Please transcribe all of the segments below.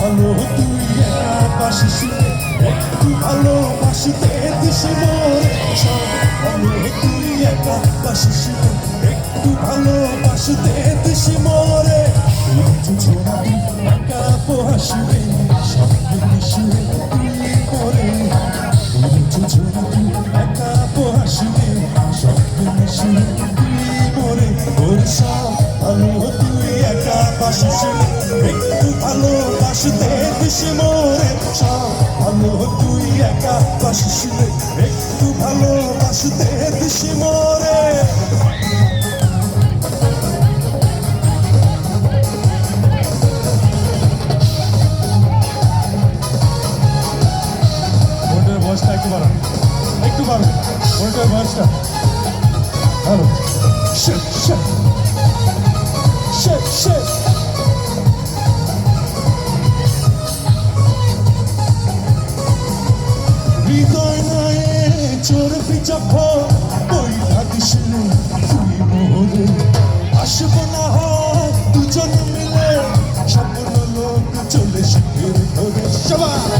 ভালো তুই একা পাশে শুনে একটু ভালোবাসিতে দিশে মরে ভালো তুই একা পাশে শুনে একটু ভালোবাসিতে দিশে মরে একটু ছোড়া একা পোহা শুনে সব শুনে রে একটু ভালোবাসতে দিস মোরে ভালো তুই একা বাসিস একটু ভালোবাসতে দিস মোরে ভয়েসটা একটু বাড়ান একটু বাড়বে মনিটরের ভয়েসটা ভালো শেট শেট হৃদয় নয়ে, চোর বিচক্ষ, বই থাকিস তুই মোহরে আসব না দুজন মিলে, স্বপ্ন লোক চলে শিখের ধরে সবাই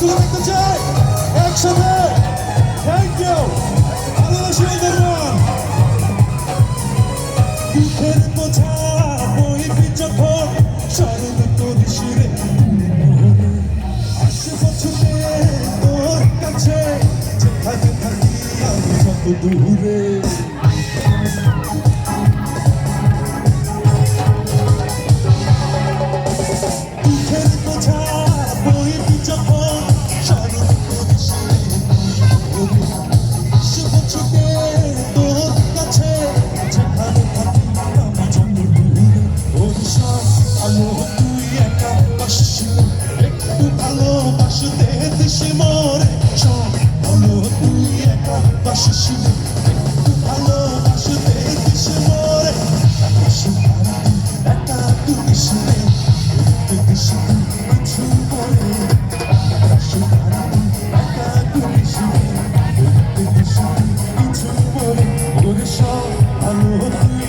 তুলে দেখতে চাই একসাথে থ্যাংক ইউ ভালোবাসি ধন্যবাদ দুঃখের বোঝা বইবি যখন স্মরণ করিস রে আসব ছুটে তোর কাছে যেখানে থাকি আমি যত দূরে বাসো তুই একা বাসো, একটু ভালোবাসতে দেশে মরে। সব বলো, তুই একা বাসিস, একটু ভালোবাসতে দেশে মরে। দেশে একা তুমি শুনে দেশে কিছু করে সব ভালো